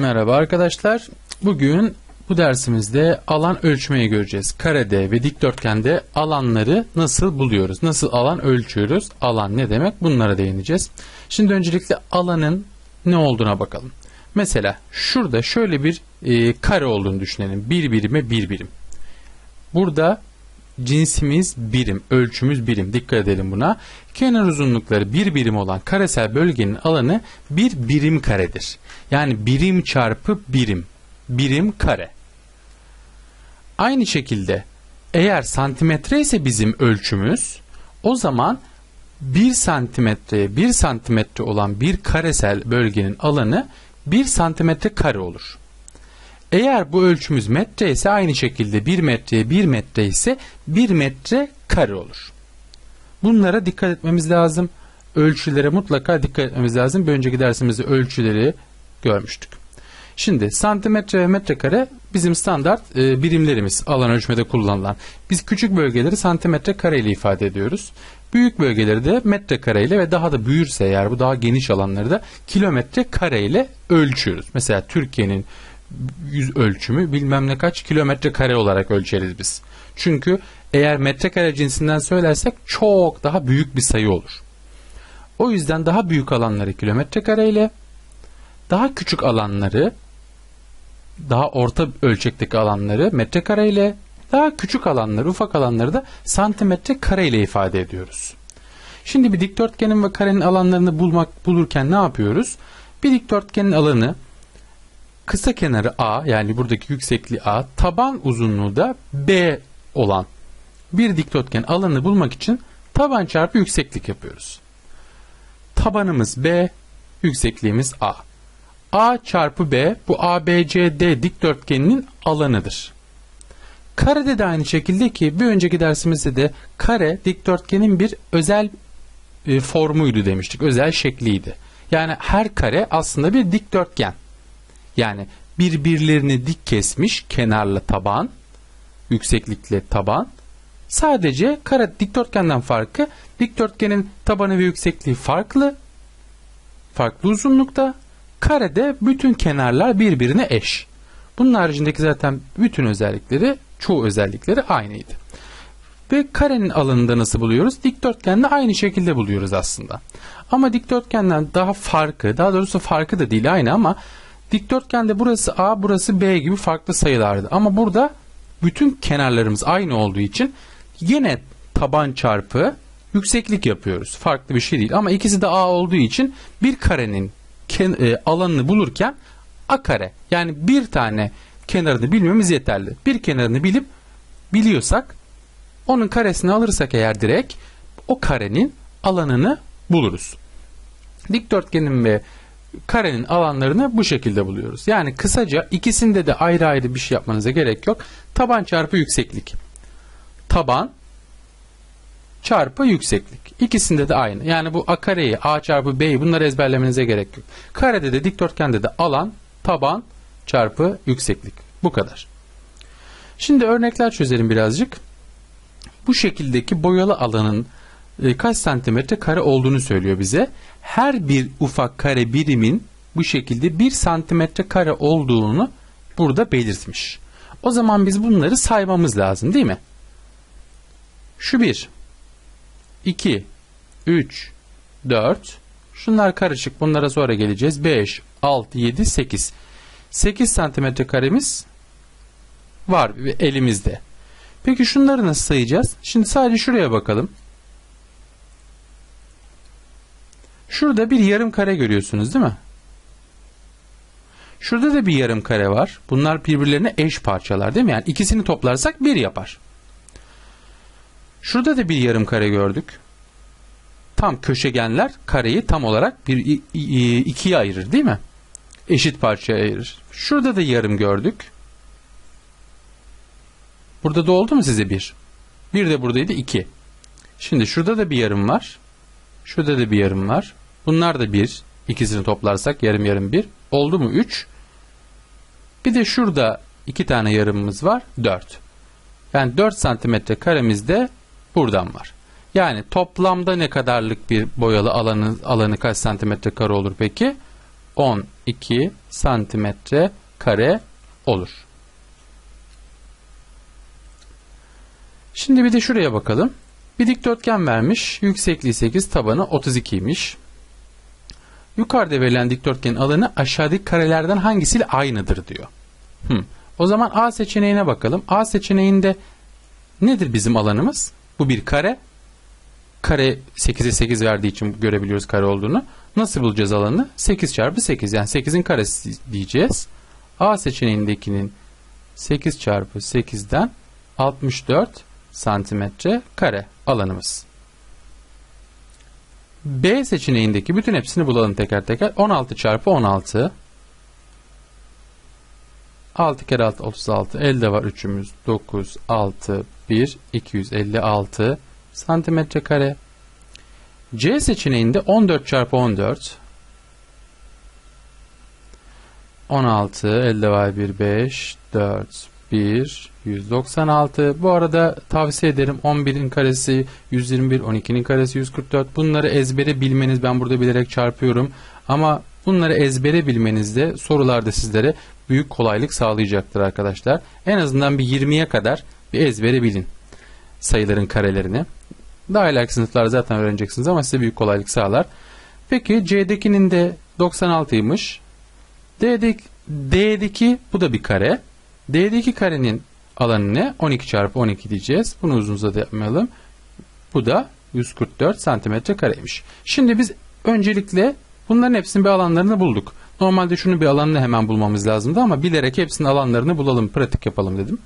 Merhaba arkadaşlar. Bugün bu dersimizde alan ölçmeyi göreceğiz. Karede ve dikdörtgende alanları nasıl buluyoruz? Nasıl alan ölçüyoruz? Alan ne demek? Bunlara değineceğiz. Şimdi öncelikle alanın ne olduğuna bakalım. Mesela şurada şöyle bir e, kare olduğunu düşünelim. Bir birime bir birim. Burada cinsimiz birim, ölçümüz birim. Dikkat edelim buna. Kenar uzunlukları bir birim olan karesel bölgenin alanı bir birim karedir. Yani birim çarpı birim. Birim kare. Aynı şekilde eğer santimetre ise bizim ölçümüz o zaman 1 santimetreye 1 santimetre olan bir karesel bölgenin alanı 1 santimetre kare olur. Eğer bu ölçümüz metre ise aynı şekilde 1 metreye 1 metre ise 1 metre kare olur. Bunlara dikkat etmemiz lazım. Ölçülere mutlaka dikkat etmemiz lazım. Bir önceki dersimizde ölçüleri görmüştük. Şimdi santimetre ve metrekare bizim standart e, birimlerimiz alan ölçmede kullanılan. Biz küçük bölgeleri santimetre kare ile ifade ediyoruz. Büyük bölgeleri de metrekare ile ve daha da büyürse eğer bu daha geniş alanları da kilometre kare ile ölçüyoruz. Mesela Türkiye'nin yüz ölçümü bilmem ne kaç kilometre kare olarak ölçeriz biz. Çünkü eğer metrekare cinsinden söylersek çok daha büyük bir sayı olur. O yüzden daha büyük alanları kilometre kare ile daha küçük alanları daha orta ölçekteki alanları metrekare ile daha küçük alanları ufak alanları da santimetre kare ile ifade ediyoruz. Şimdi bir dikdörtgenin ve karenin alanlarını bulmak bulurken ne yapıyoruz? Bir dikdörtgenin alanı kısa kenarı A yani buradaki yüksekliği A, taban uzunluğu da B olan bir dikdörtgen alanını bulmak için taban çarpı yükseklik yapıyoruz. Tabanımız B, yüksekliğimiz A. A çarpı B bu ABCD dikdörtgeninin alanıdır. Karede de aynı şekilde ki bir önceki dersimizde de kare dikdörtgenin bir özel e, formuydu demiştik. Özel şekliydi. Yani her kare aslında bir dikdörtgen. Yani birbirlerini dik kesmiş kenarlı taban, yükseklikle taban. Sadece kare dikdörtgenden farkı dikdörtgenin tabanı ve yüksekliği farklı. Farklı uzunlukta. Karede bütün kenarlar birbirine eş. Bunun haricindeki zaten bütün özellikleri, çoğu özellikleri aynıydı. Ve karenin alanında nasıl buluyoruz? Dikdörtgende aynı şekilde buluyoruz aslında. Ama dikdörtgenden daha farkı, daha doğrusu farkı da değil aynı ama Dikdörtgende burası A, burası B gibi farklı sayılardı. Ama burada bütün kenarlarımız aynı olduğu için yine taban çarpı yükseklik yapıyoruz. Farklı bir şey değil. Ama ikisi de A olduğu için bir karenin e, alanını bulurken A kare yani bir tane kenarını bilmemiz yeterli. Bir kenarını bilip biliyorsak onun karesini alırsak eğer direkt o karenin alanını buluruz. Dikdörtgenin ve karenin alanlarını bu şekilde buluyoruz. Yani kısaca ikisinde de ayrı ayrı bir şey yapmanıza gerek yok. Taban çarpı yükseklik. Taban çarpı yükseklik. İkisinde de aynı. Yani bu a kareyi a çarpı b'yi bunları ezberlemenize gerek yok. Karede de dikdörtgende de alan taban çarpı yükseklik. Bu kadar. Şimdi örnekler çözelim birazcık. Bu şekildeki boyalı alanın e, kaç santimetre kare olduğunu söylüyor bize. Her bir ufak kare birimin bu şekilde bir santimetre kare olduğunu burada belirtmiş. O zaman biz bunları saymamız lazım değil mi? Şu bir, iki, üç, dört, şunlar karışık bunlara sonra geleceğiz. Beş, altı, yedi, sekiz. Sekiz santimetre karemiz var elimizde. Peki şunları nasıl sayacağız? Şimdi sadece şuraya bakalım. Şurada bir yarım kare görüyorsunuz değil mi? Şurada da bir yarım kare var. Bunlar birbirlerine eş parçalar değil mi? Yani ikisini toplarsak bir yapar. Şurada da bir yarım kare gördük. Tam köşegenler kareyi tam olarak bir ikiye ayırır değil mi? Eşit parçaya ayırır. Şurada da yarım gördük. Burada da oldu mu size bir? Bir de buradaydı iki. Şimdi şurada da bir yarım var. Şurada da bir yarım var. Bunlar da 1. İkisini toplarsak yarım yarım 1. Oldu mu 3? Bir de şurada iki tane yarımımız var. 4. Yani 4 santimetre karemiz de buradan var. Yani toplamda ne kadarlık bir boyalı alanı, alanı kaç santimetre kare olur peki? 12 santimetre kare olur. Şimdi bir de şuraya bakalım. Bir dikdörtgen vermiş. Yüksekliği 8, tabanı 32'ymiş. Yukarıda verilen dikdörtgenin alanı aşağıdaki karelerden hangisiyle aynıdır diyor. Hmm. O zaman A seçeneğine bakalım. A seçeneğinde nedir bizim alanımız? Bu bir kare. Kare 8'e 8 verdiği için görebiliyoruz kare olduğunu. Nasıl bulacağız alanı? 8 çarpı 8 yani 8'in karesi diyeceğiz. A seçeneğindekinin 8 çarpı 8'den 64 santimetre kare alanımız. B seçeneğindeki bütün hepsini bulalım teker teker. 16 çarpı 16. 6 kere 6 36. Elde var 3'ümüz. 9, 6, 1, 256 santimetre kare. C seçeneğinde 14 çarpı 14. 16, elde var 1, 5, 4, 1, 196. Bu arada tavsiye ederim 11'in karesi 121, 12'nin karesi 144. Bunları ezbere bilmeniz ben burada bilerek çarpıyorum. Ama bunları ezbere bilmenizde sorularda sizlere büyük kolaylık sağlayacaktır arkadaşlar. En azından bir 20'ye kadar bir ezbere bilin sayıların karelerini. Daha ileriki sınıflar zaten öğreneceksiniz ama size büyük kolaylık sağlar. Peki C'dekinin de 96'ymış. D'deki, D'deki bu da bir kare. D'deki karenin alanı ne? 12 çarpı 12 diyeceğiz. Bunu uzun uzadı yapmayalım. Bu da 144 santimetre kareymiş. Şimdi biz öncelikle bunların hepsinin bir alanlarını bulduk. Normalde şunu bir alanını hemen bulmamız lazımdı ama bilerek hepsinin alanlarını bulalım, pratik yapalım dedim.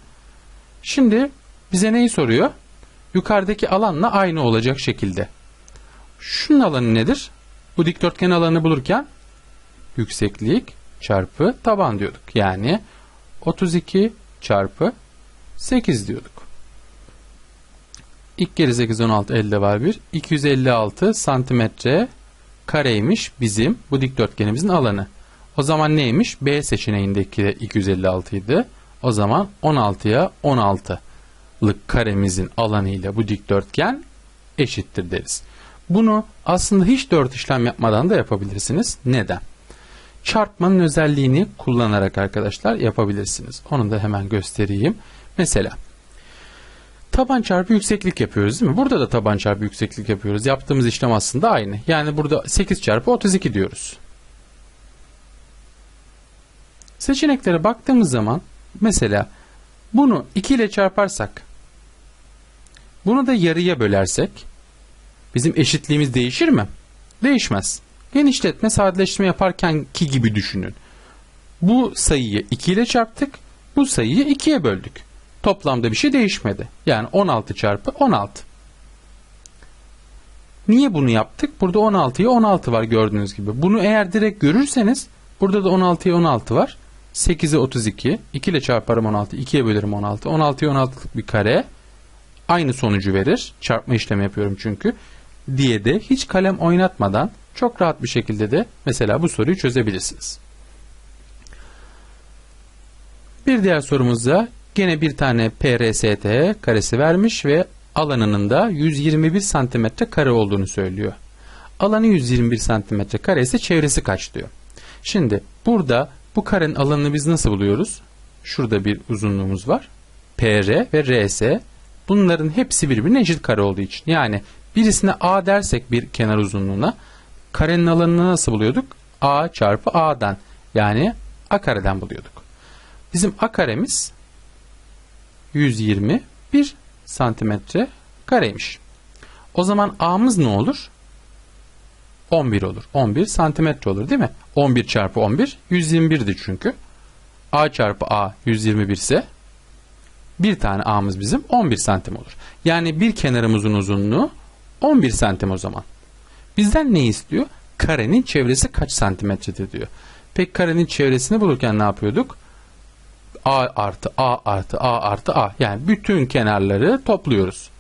Şimdi bize neyi soruyor? Yukarıdaki alanla aynı olacak şekilde. Şunun alanı nedir? Bu dikdörtgen alanını bulurken yükseklik çarpı taban diyorduk. Yani 32 çarpı 8 diyorduk. İlk kere 8 16 elde var bir. 256 santimetre kareymiş bizim bu dikdörtgenimizin alanı. O zaman neymiş? B seçeneğindeki de 256 idi. O zaman 16'ya 16'lık karemizin alanıyla bu dikdörtgen eşittir deriz. Bunu aslında hiç dört işlem yapmadan da yapabilirsiniz. Neden? Çarpmanın özelliğini kullanarak arkadaşlar yapabilirsiniz. Onu da hemen göstereyim. Mesela taban çarpı yükseklik yapıyoruz değil mi? Burada da taban çarpı yükseklik yapıyoruz. Yaptığımız işlem aslında aynı. Yani burada 8 çarpı 32 diyoruz. Seçeneklere baktığımız zaman mesela bunu 2 ile çarparsak bunu da yarıya bölersek bizim eşitliğimiz değişir mi? Değişmez. Genişletme, sadeleştirme yaparken ki gibi düşünün. Bu sayıyı 2 ile çarptık, bu sayıyı 2'ye böldük. Toplamda bir şey değişmedi. Yani 16 çarpı 16. Niye bunu yaptık? Burada 16'ya 16 var gördüğünüz gibi. Bunu eğer direkt görürseniz burada da 16'ya 16 var. 8'e 32. 2 ile çarparım 16. 2'ye bölerim 16. 16'ya 16'lık bir kare aynı sonucu verir. Çarpma işlemi yapıyorum çünkü. Diye de hiç kalem oynatmadan çok rahat bir şekilde de mesela bu soruyu çözebilirsiniz. Bir diğer sorumuzda gene bir tane PRST karesi vermiş ve alanının da 121 santimetre kare olduğunu söylüyor. Alanı 121 santimetre kare ise çevresi kaç diyor. Şimdi burada bu karenin alanını biz nasıl buluyoruz? Şurada bir uzunluğumuz var. PR ve RS. Bunların hepsi birbirine eşit kare olduğu için. Yani birisine A dersek bir kenar uzunluğuna karenin alanını nasıl buluyorduk? A çarpı A'dan yani A kareden buluyorduk. Bizim A karemiz 121 santimetre kareymiş. O zaman A'mız ne olur? 11 olur. 11 santimetre olur değil mi? 11 çarpı 11 121'di çünkü. A çarpı A 121 ise bir tane A'mız bizim 11 santim olur. Yani bir kenarımızın uzunluğu 11 santim o zaman. Bizden ne istiyor? Karenin çevresi kaç santimetredir diyor. Peki karenin çevresini bulurken ne yapıyorduk? A artı A artı A artı A. Yani bütün kenarları topluyoruz.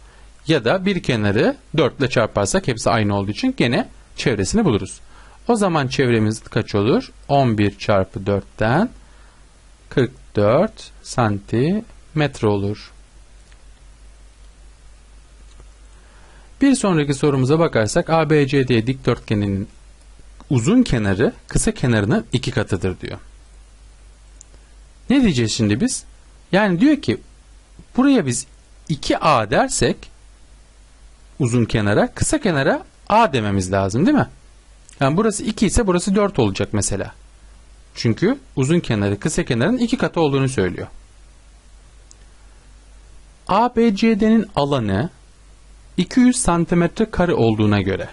Ya da bir kenarı 4 ile çarparsak hepsi aynı olduğu için gene çevresini buluruz. O zaman çevremiz kaç olur? 11 çarpı 4'ten 44 santimetre olur. Bir sonraki sorumuza bakarsak ABCD dikdörtgeninin uzun kenarı kısa kenarının iki katıdır diyor. Ne diyeceğiz şimdi biz? Yani diyor ki buraya biz 2A dersek uzun kenara kısa kenara A dememiz lazım değil mi? Yani burası 2 ise burası 4 olacak mesela. Çünkü uzun kenarı kısa kenarın iki katı olduğunu söylüyor. ABCD'nin alanı 200 santimetre kare olduğuna göre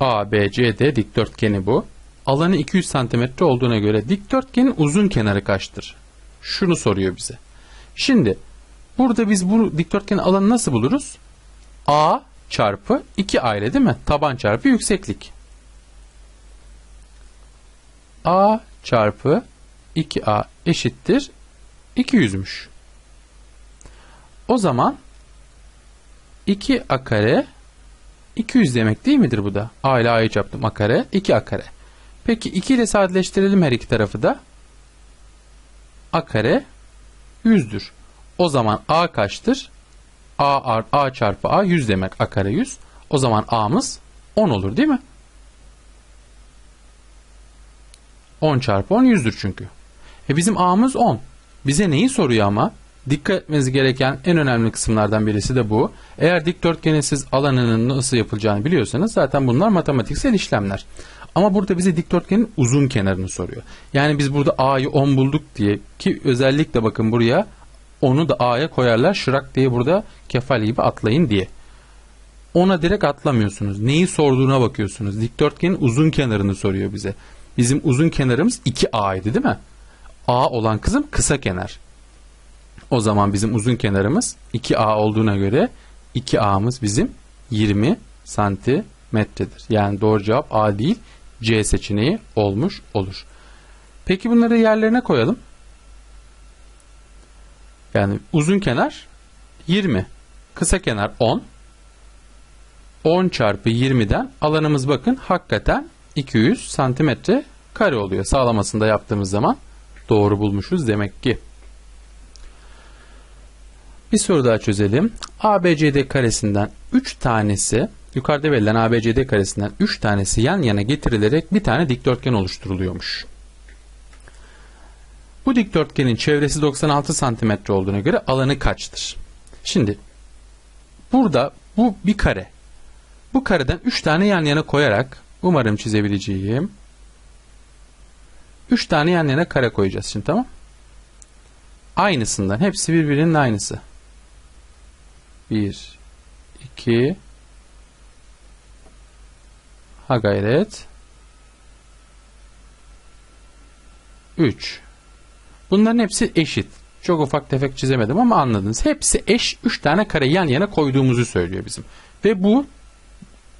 ABCD dikdörtgeni bu. Alanı 200 santimetre olduğuna göre dikdörtgenin uzun kenarı kaçtır? Şunu soruyor bize. Şimdi burada biz bu dikdörtgenin alanı nasıl buluruz? A çarpı 2 aile değil mi? Taban çarpı yükseklik. A çarpı 2A eşittir 200'müş. O zaman 2A kare 200 demek değil midir bu da? A ile A'yı çarptım A kare 2A kare. Peki 2 ile sadeleştirelim her iki tarafı da. A kare 100'dür. O zaman A kaçtır? A, A çarpı A 100 demek A kare 100. O zaman A'mız 10 olur değil mi? 10 çarpı 10 100'dür çünkü. E bizim A'mız 10. Bize neyi soruyor ama? Dikkat etmeniz gereken en önemli kısımlardan birisi de bu. Eğer dikdörtgenin siz alanının nasıl yapılacağını biliyorsanız zaten bunlar matematiksel işlemler. Ama burada bize dikdörtgenin uzun kenarını soruyor. Yani biz burada A'yı 10 bulduk diye ki özellikle bakın buraya onu da A'ya koyarlar şırak diye burada kefal gibi atlayın diye. Ona direkt atlamıyorsunuz. Neyi sorduğuna bakıyorsunuz. Dikdörtgenin uzun kenarını soruyor bize. Bizim uzun kenarımız 2A'ydı değil mi? A olan kızım kısa kenar. O zaman bizim uzun kenarımız 2A olduğuna göre 2A'mız bizim 20 santimetredir. Yani doğru cevap A değil C seçeneği olmuş olur. Peki bunları yerlerine koyalım. Yani uzun kenar 20. Kısa kenar 10. 10 çarpı 20'den alanımız bakın hakikaten 200 santimetre kare oluyor. Sağlamasında yaptığımız zaman doğru bulmuşuz demek ki. Bir soru daha çözelim. ABCD karesinden 3 tanesi yukarıda verilen ABCD karesinden 3 tanesi yan yana getirilerek bir tane dikdörtgen oluşturuluyormuş. Bu dikdörtgenin çevresi 96 santimetre olduğuna göre alanı kaçtır? Şimdi burada bu bir kare. Bu kareden 3 tane yan yana koyarak umarım çizebileceğim 3 tane yan yana kare koyacağız şimdi tamam. Aynısından hepsi birbirinin aynısı. 1 2 Ha gayret 3 Bunların hepsi eşit. Çok ufak tefek çizemedim ama anladınız. Hepsi eş 3 tane kare yan yana koyduğumuzu söylüyor bizim. Ve bu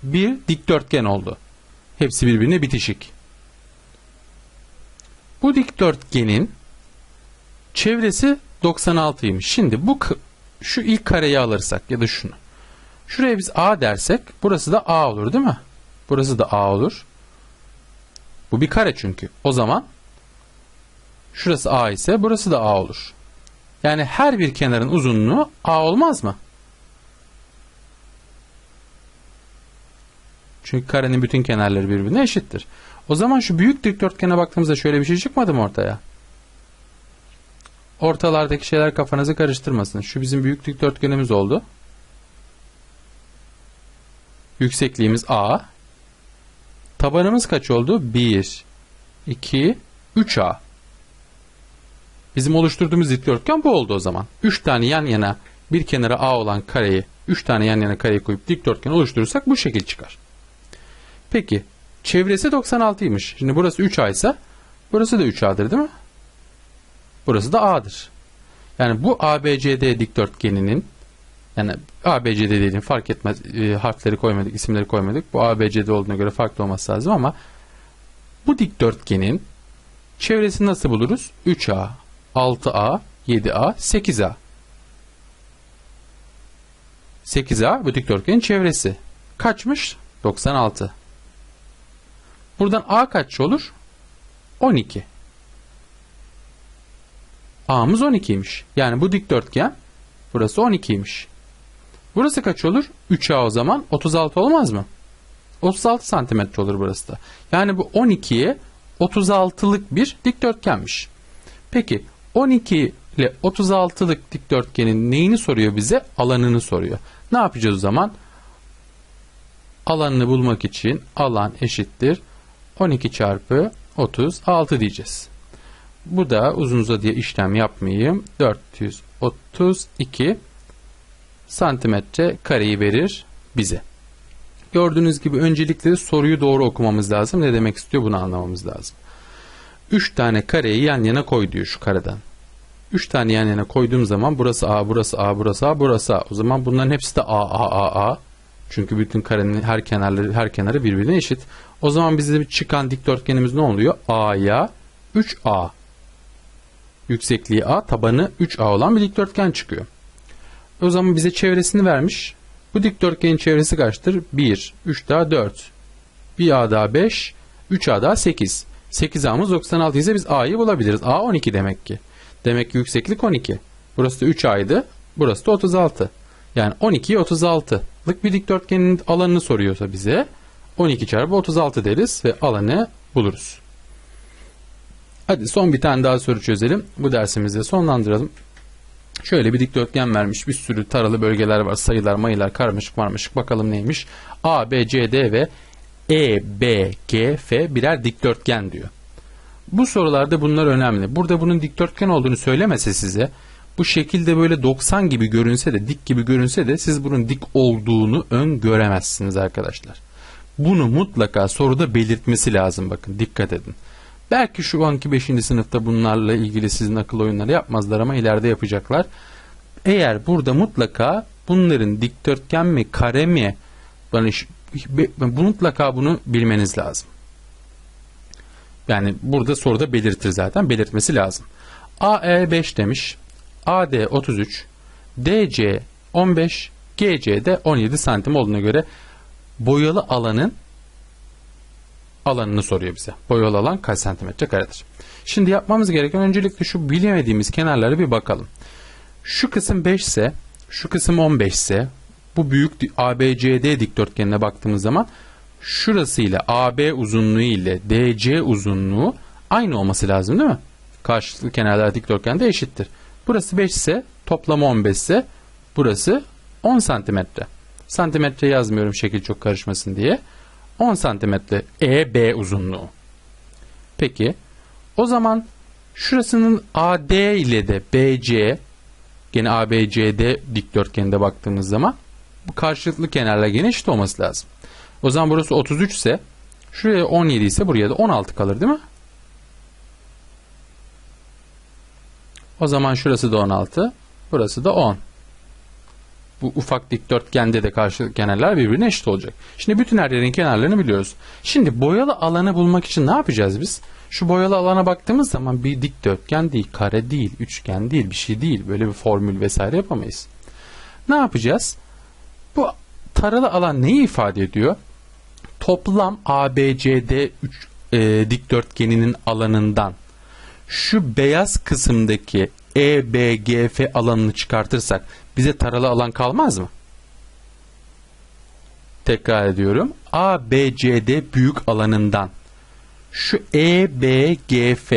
bir dikdörtgen oldu. Hepsi birbirine bitişik. Bu dikdörtgenin çevresi 96'ymış. Şimdi bu şu ilk kareyi alırsak ya da şunu. Şuraya biz A dersek burası da A olur değil mi? Burası da A olur. Bu bir kare çünkü. O zaman şurası A ise burası da A olur. Yani her bir kenarın uzunluğu A olmaz mı? Çünkü karenin bütün kenarları birbirine eşittir. O zaman şu büyük dikdörtgene baktığımızda şöyle bir şey çıkmadı mı ortaya? Ortalardaki şeyler kafanızı karıştırmasın. Şu bizim büyük dikdörtgenimiz oldu. Yüksekliğimiz A. Tabanımız kaç oldu? 1, 2, 3A. Bizim oluşturduğumuz dikdörtgen bu oldu o zaman. 3 tane yan yana bir kenara A olan kareyi 3 tane yan yana kareyi koyup dikdörtgen oluşturursak bu şekil çıkar. Peki çevresi 96'ymış. Şimdi burası 3A ise burası da 3A'dır değil mi? Burası da A'dır. Yani bu ABCD dikdörtgeninin yani ABCD dediğim fark etmez e, harfleri koymadık, isimleri koymadık. Bu ABCD olduğuna göre farklı olması lazım ama bu dikdörtgenin çevresini nasıl buluruz? 3A, 6A, 7A, 8A. 8A bu dikdörtgenin çevresi. Kaçmış? 96. Buradan A kaç olur? 12. A'mız 12'ymiş. Yani bu dikdörtgen burası 12'ymiş. Burası kaç olur? 3A o zaman 36 olmaz mı? 36 santimetre olur burası da. Yani bu 12'ye 36'lık bir dikdörtgenmiş. Peki 12 ile 36'lık dikdörtgenin neyini soruyor bize? Alanını soruyor. Ne yapacağız o zaman? Alanını bulmak için alan eşittir 12 çarpı 36 diyeceğiz. Bu da uzun uzadıya işlem yapmayayım. 432 santimetre kareyi verir bize. Gördüğünüz gibi öncelikle soruyu doğru okumamız lazım. Ne demek istiyor bunu anlamamız lazım. 3 tane kareyi yan yana koy diyor şu kareden. 3 tane yan yana koyduğum zaman burası A, burası A, burası A, burası A. O zaman bunların hepsi de A, A, A, A. Çünkü bütün karenin her kenarları her kenarı birbirine eşit. O zaman bize çıkan dikdörtgenimiz ne oluyor? A'ya 3A. Yüksekliği A, tabanı 3A olan bir dikdörtgen çıkıyor. O zaman bize çevresini vermiş. Bu dikdörtgenin çevresi kaçtır? 1, 3 daha 4. 1 A daha 5, 3 A daha 8. 8 A'mız 96 ise biz A'yı bulabiliriz. A 12 demek ki. Demek ki yükseklik 12. Burası da 3 A'ydı. Burası da 36. Yani 12'ye 36'lık bir dikdörtgenin alanını soruyorsa bize 12 çarpı 36 deriz ve alanı buluruz. Hadi son bir tane daha soru çözelim. Bu dersimizi sonlandıralım. Şöyle bir dikdörtgen vermiş. Bir sürü taralı bölgeler var. Sayılar, mayılar, karmaşık marmaşık. Bakalım neymiş. A, B, C, D ve E, B, G, F birer dikdörtgen diyor. Bu sorularda bunlar önemli. Burada bunun dikdörtgen olduğunu söylemese size bu şekilde böyle 90 gibi görünse de dik gibi görünse de siz bunun dik olduğunu ön göremezsiniz arkadaşlar. Bunu mutlaka soruda belirtmesi lazım bakın dikkat edin. Belki şu anki 5. sınıfta bunlarla ilgili sizin akıl oyunları yapmazlar ama ileride yapacaklar. Eğer burada mutlaka bunların dikdörtgen mi kare mi yani mutlaka bunu bilmeniz lazım. Yani burada soruda belirtir zaten belirtmesi lazım. AE 5 demiş. AD 33, DC 15, GC de 17 santim olduğuna göre boyalı alanın alanını soruyor bize. Boyalı alan kaç santimetre karedir? Şimdi yapmamız gereken öncelikle şu bilemediğimiz kenarlara bir bakalım. Şu kısım 5 ise, şu kısım 15 ise, bu büyük ABCD dikdörtgenine baktığımız zaman şurası ile AB uzunluğu ile DC uzunluğu aynı olması lazım değil mi? Karşılıklı kenarlar dikdörtgende eşittir. Burası 5 ise toplamı 15 ise burası 10 santimetre. Santimetre yazmıyorum şekil çok karışmasın diye. 10 santimetre EB uzunluğu. Peki o zaman şurasının AD ile de BC gene ABCD dikdörtgeninde baktığımız zaman bu karşılıklı kenarlar gene olması lazım. O zaman burası 33 ise şuraya 17 ise buraya da 16 kalır değil mi? O zaman şurası da 16, burası da 10. Bu ufak dikdörtgende de karşı kenarlar birbirine eşit olacak. Şimdi bütün her yerin kenarlarını biliyoruz. Şimdi boyalı alanı bulmak için ne yapacağız biz? Şu boyalı alana baktığımız zaman bir dikdörtgen değil, kare değil, üçgen değil, bir şey değil. Böyle bir formül vesaire yapamayız. Ne yapacağız? Bu taralı alan neyi ifade ediyor? Toplam ABCD 3 e, dikdörtgeninin alanından şu beyaz kısımdaki EBGF alanını çıkartırsak bize taralı alan kalmaz mı? Tekrar ediyorum. ABCD büyük alanından şu EBGF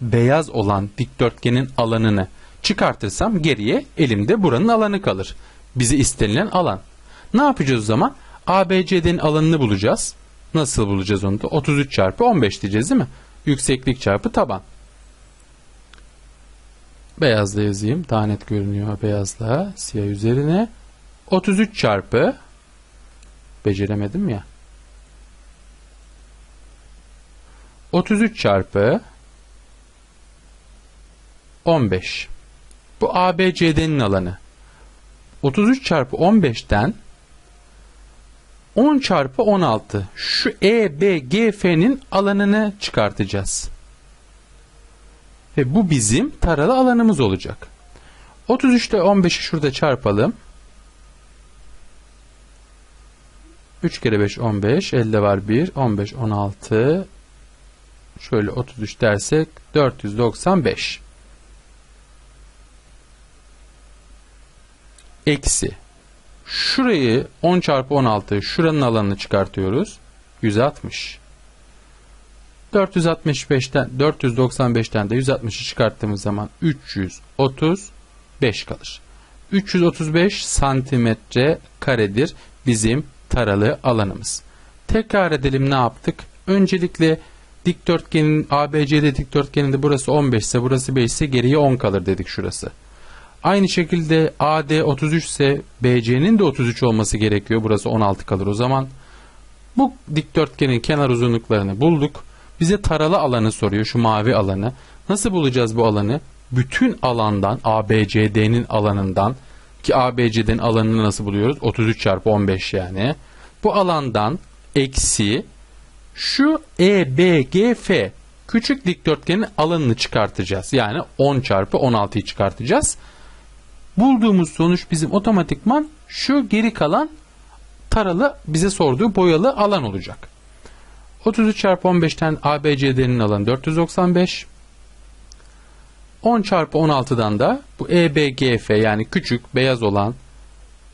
beyaz olan dikdörtgenin alanını çıkartırsam geriye elimde buranın alanı kalır. Bize istenilen alan. Ne yapacağız o zaman? ABCD'nin alanını bulacağız. Nasıl bulacağız onu da? 33 çarpı 15 diyeceğiz değil mi? Yükseklik çarpı taban. Beyazla yazayım. Daha net görünüyor beyazla. Siyah üzerine. 33 çarpı beceremedim ya. 33 çarpı 15. Bu ABCD'nin alanı. 33 çarpı 15'ten 10 çarpı 16. Şu EBGF'nin alanını çıkartacağız. Ve bu bizim taralı alanımız olacak. 33 ile 15'i şurada çarpalım. 3 kere 5 15. Elde var 1. 15 16. Şöyle 33 dersek 495. Eksi Şurayı 10 çarpı 16 şuranın alanını çıkartıyoruz. 160. 465'ten 495'ten de 160'ı çıkarttığımız zaman 335 kalır. 335 santimetre karedir bizim taralı alanımız. Tekrar edelim ne yaptık? Öncelikle dikdörtgenin ABCD dikdörtgeninde burası 15 ise burası 5 ise geriye 10 kalır dedik şurası. Aynı şekilde AD 33 ise BC'nin de 33 olması gerekiyor. Burası 16 kalır o zaman. Bu dikdörtgenin kenar uzunluklarını bulduk. Bize taralı alanı soruyor şu mavi alanı. Nasıl bulacağız bu alanı? Bütün alandan ABCD'nin alanından ki ABCD'nin alanını nasıl buluyoruz? 33 çarpı 15 yani. Bu alandan eksi şu EBGF küçük dikdörtgenin alanını çıkartacağız. Yani 10 çarpı 16'yı çıkartacağız. Bulduğumuz sonuç bizim otomatikman şu geri kalan taralı bize sorduğu boyalı alan olacak. 33 çarpı 15'ten ABCD'nin alanı 495. 10 çarpı 16'dan da bu EBGF yani küçük beyaz olan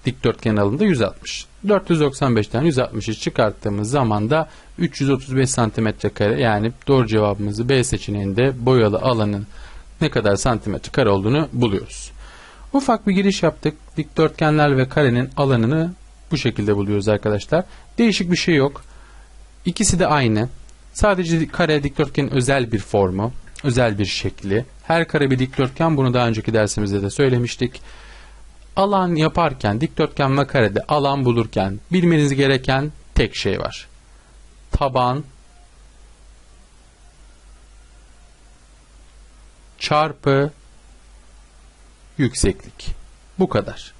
dikdörtgen alanında 160. 495'ten 160'ı çıkarttığımız zaman da 335 santimetre kare yani doğru cevabımızı B seçeneğinde boyalı alanın ne kadar santimetre kare olduğunu buluyoruz. Ufak bir giriş yaptık. Dikdörtgenler ve karenin alanını bu şekilde buluyoruz arkadaşlar. Değişik bir şey yok. İkisi de aynı. Sadece kare dikdörtgenin özel bir formu, özel bir şekli. Her kare bir dikdörtgen bunu daha önceki dersimizde de söylemiştik. Alan yaparken dikdörtgen ve karede alan bulurken bilmeniz gereken tek şey var. Taban çarpı yükseklik. Bu kadar.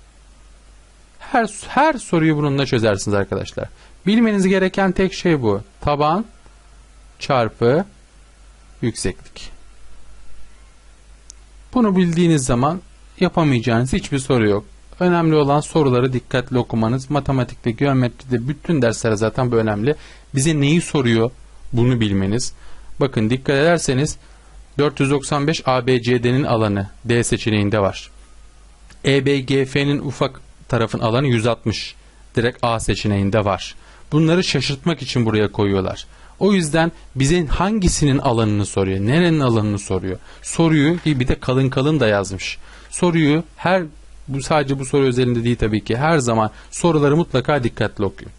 Her, her soruyu bununla çözersiniz arkadaşlar. Bilmeniz gereken tek şey bu. Taban çarpı yükseklik. Bunu bildiğiniz zaman yapamayacağınız hiçbir soru yok. Önemli olan soruları dikkatli okumanız. Matematikte, geometride bütün derslere zaten bu önemli. Bize neyi soruyor bunu bilmeniz. Bakın dikkat ederseniz 495 ABCD'nin alanı D seçeneğinde var. EBGF'nin ufak tarafın alanı 160. Direkt A seçeneğinde var. Bunları şaşırtmak için buraya koyuyorlar. O yüzden bize hangisinin alanını soruyor, nerenin alanını soruyor. Soruyu bir de kalın kalın da yazmış. Soruyu her bu sadece bu soru özelinde değil tabii ki her zaman soruları mutlaka dikkatli okuyun.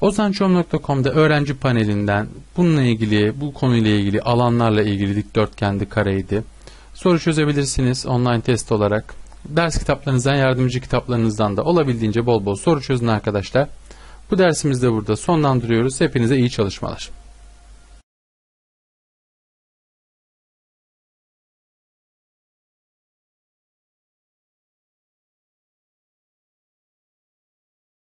Ozançom.com'da öğrenci panelinden bununla ilgili, bu konuyla ilgili, alanlarla ilgili dikdörtgendi, kareydi. Soru çözebilirsiniz online test olarak. Ders kitaplarınızdan, yardımcı kitaplarınızdan da olabildiğince bol bol soru çözün arkadaşlar. Bu dersimizi de burada sonlandırıyoruz. Hepinize iyi çalışmalar.